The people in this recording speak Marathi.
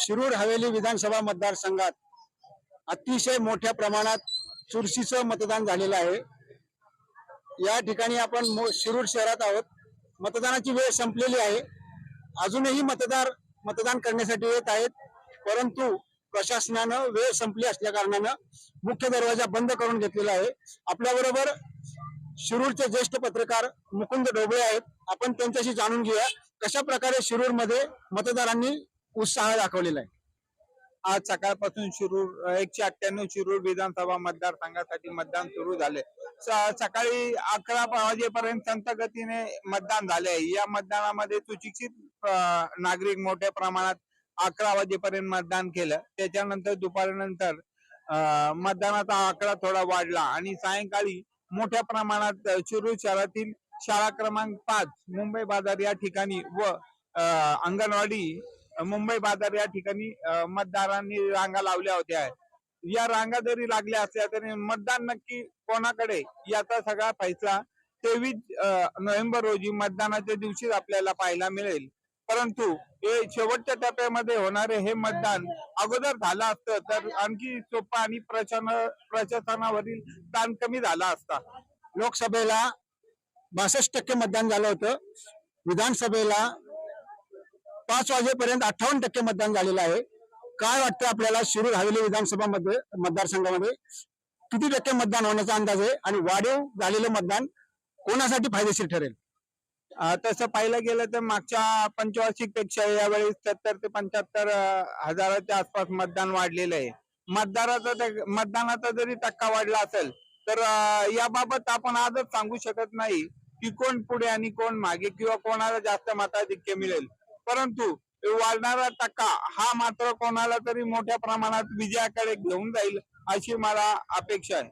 शिरूर हवेली विधानसभा मतदारसंघात अतिशय मोठ्या प्रमाणात चुरशीचं मतदान झालेलं आहे. या ठिकाणी आपण मो- शिरूर शहरात आहोत. मतदानाची वेळ संपलेली आहे. अजूनही मतदार मतदान करण्यासाठी येत आहेत. परंतु प्रशासनानं वेळ संपली असल्या कारणानं मुख्य दरवाजा बंद करून घेतलेला आहे. आपल्या बरोबर शिरूरचे ज्येष्ठ पत्रकार मुकुंद ढोबळे आहेत. आपण त्यांच्याशी जाणून घेऊया कशा प्रकारे शिरूरमध्ये मतदारांनी उत्साह दाखवलेला आहे. आज सकाळपासून शिरूर एकशे अठ्ठ्याण्णव शिरूर विधानसभा मतदारसंघासाठी मतदान सुरू झाले. सकाळी अकरा वाजेपर्यंत संत गतीने मतदान झाले या मतदानामध्ये सुशिक्षित नागरिक मोठ्या प्रमाणात अकरा वाजेपर्यंत मतदान केलं. त्याच्यानंतर दुपारनंतर मतदानाचा आकडा थोडा वाढला आणि सायंकाळी मोठ्या प्रमाणात शिरूर शहरातील शाळा क्रमांक पाच मुंबई बाजार या ठिकाणी व अंगणवाडी मुंबई बाजार या ठिकाणी मतदारांनी रांगा लावल्या होत्या. या रांगा जरी लागल्या असल्या तरी मतदान नक्की कोणाकडे याचा सगळा फैसला तेवीस नोव्हेंबर रोजी मतदानाच्या दिवशीच आपल्याला पाहायला मिळेल. परंतु हे शेवटच्या टप्प्यामध्ये होणारे हे मतदान अगोदर झालं असतं तर आणखी सोपा आणि प्रशासन प्रशासनावरील ताण कमी झाला असता. लोकसभेला बासष्ट टक्के मतदान झालं होतं. विधानसभेला पाच वाजेपर्यंत अठ्ठावन्न टक्के मतदान झालेलं आहे. काय वाटतं आपल्याला शिरूर हवेली विधानसभा मध्ये मतदारसंघामध्ये? किती टक्के मतदान होण्याचा अंदाज आहे? आणि वाढीव झालेलं मतदान कोणासाठी फायदेशीर ठरेल? तसं पाहिलं गेलं तर मागच्या पंचवार्षिकपेक्षा यावेळी सत्तर ते पंच्याहत्तर हजाराच्या आसपास मतदान वाढलेलं आहे. मतदाराचा मतदानाचा जरी टक्का वाढला असेल तर याबाबत आपण आजच सांगू शकत नाही की कोण पुढे आणि कोण मागे किंवा कोणाला जास्त मताधिक्य मिळेल. परंतु वाढणारा टक्का हा मात्र कोणाला तरी मोठ्या प्रमाणात विजयाकडे घेऊन जाईल अशी मला अपेक्षा आहे.